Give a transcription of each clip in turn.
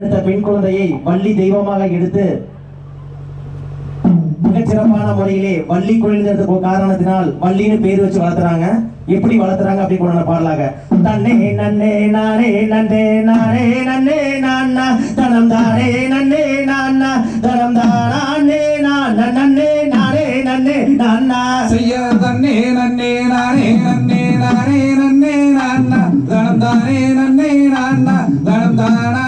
எடுத்த பெண் குழந்தையை வள்ளி தெய்வமாக எடுத்து மிகச்சிறப்பான முறையிலே வள்ளி குழந்தை காரணத்தினால் வள்ளின்னு பேர் வச்சு வளர்த்துறாங்க. எப்படி வளர்த்துறாங்க அப்படி கொண்ட பாடலாங்க. தன்னே நன்னே நானே நன்னே நானே நன்னே நான்னா தனம் தானே நன்னே நான்னா தனம் தானே நான் நன்னே நானே நன்னே நான்னா. செய்ய தன்னே நன்னே நானே நன்னே நானே நன்னே நான்னா தனம் தானே நன்னே நான்னா தனம் தானா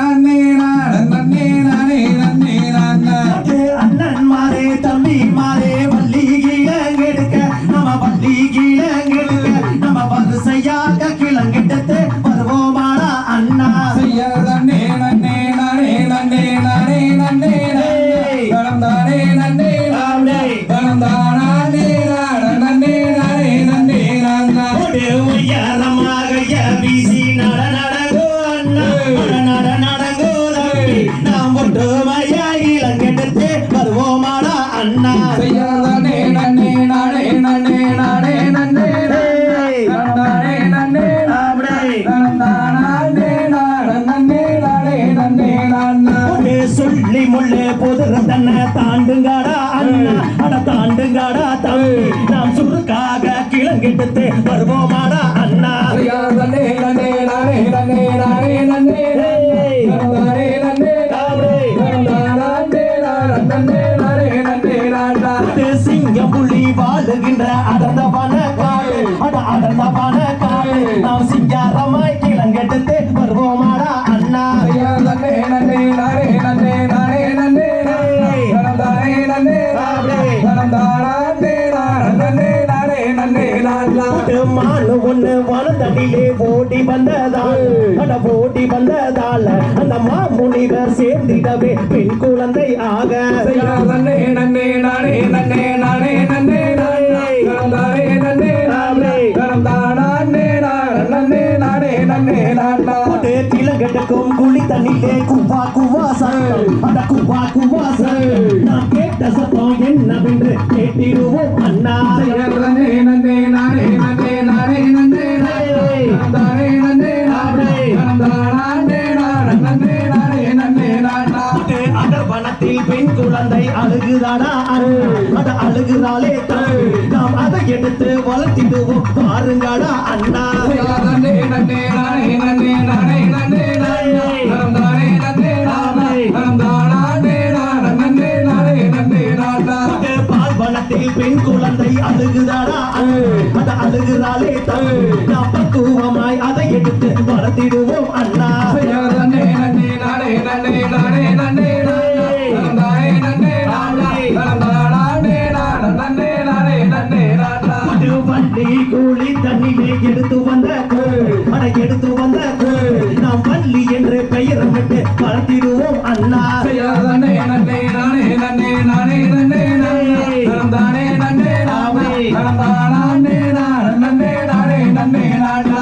சொல்லி முள்ளு பொதுற தன்னை தாண்டுங்காடா அண்ணா. அட தாண்டுங்காடா தம்பி. நாம் சுருக்காக கிழங்கெடுத்து வருவோமாடா காட்டு இது சிங்கம் புலி வாழுகின்ற அடர்ந்த வன காடு அட அடர்ந்த வன காடு நாம் சிங்காரமாய் கிளங்கெடுத்து வருவோமாடா அண்ணா. இது மானு ஒண்ணு வளர்ந்தடியிலே ஓடி வந்ததால். அட ஓடி வந்ததால். அந்த மாமுனிவர் சேர்ந்திடவே பெண் குழந்தை ஆக. போட்டு கிழங்கெடுக்கும் குழி தண்ணிலே குவா குவா அந்த குவா குவா நாம் கேட்ட சத்தம் என்னவென்று கேட்டிடுவோம் அண்ணா. மனத்தில் பெண் குழந்தை அழுகுதாடா அரு. அத அழுகுறாளே தரு நாம் அதை எடுத்து வளர்த்திடுவோம். பாருங்கடா அண்ணா. பால்வனத்தில் பெண் குழந்தை அழுகுதாடா அரு. அட அழுகுறாளே தரு நாம் பக்குவமாய் அதை எடுத்து வளர்த்திடுவோம் அண்ணா. அது வண்டி கூலி தண்ணிலே எடுத்து வந்த. அட எடுத்து வந்த. நாம் வள்ளி என்று பெயரமிட்டு வளர்த்திடுவோம் அண்ணா.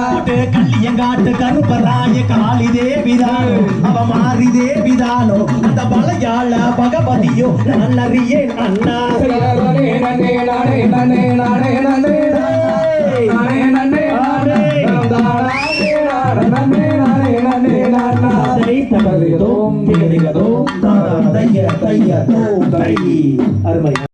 போட்டு கல்லியங்காட்டு கருப்பராய காளி தேவிதான் அவ மாறி தேவிதானோ அந்த மலையாள பகவதியோ நான் அறியேன் அண்ணா. அருமை.